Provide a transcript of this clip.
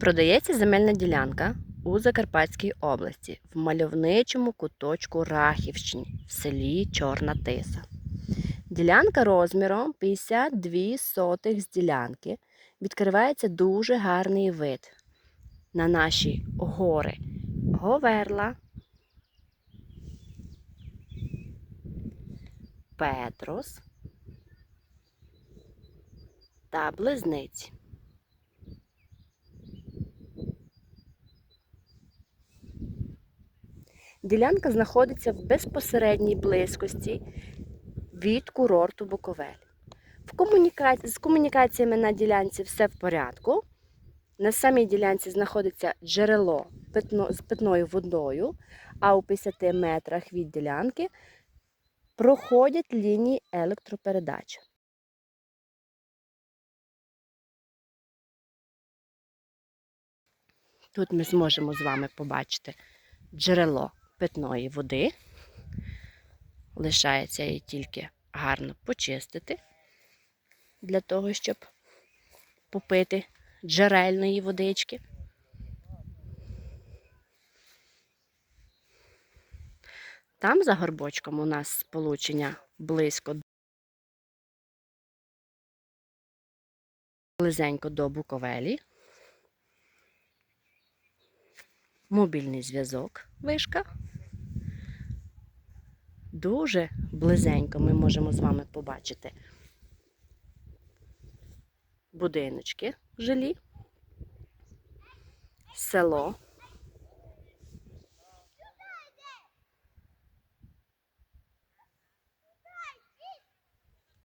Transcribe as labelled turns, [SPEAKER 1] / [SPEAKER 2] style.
[SPEAKER 1] Продається земельна ділянка у Закарпатській області в мальовничому куточку Рахівщині в селі Чорна Тиса. Ділянка розміром 52 сотих з ділянки. Відкривається дуже гарний вид на наші гори Говерла, Петрос та Близниці. Ділянка знаходиться в безпосередній близькості від курорту Буковель. В комуніка... З комунікаціями на ділянці все в порядку. На самій ділянці знаходиться джерело питно... з питною водою, а у 50 метрах від ділянки проходять лінії електропередач. Тут ми зможемо з вами побачити джерело питної води. Лишається її тільки гарно почистити для того, щоб попити джерельної водички. Там за горбочком у нас сполучення близько близенько до Буковелі. Мобільний зв'язок, вишка. Дуже близенько ми можемо з вами побачити будиночки жилі, село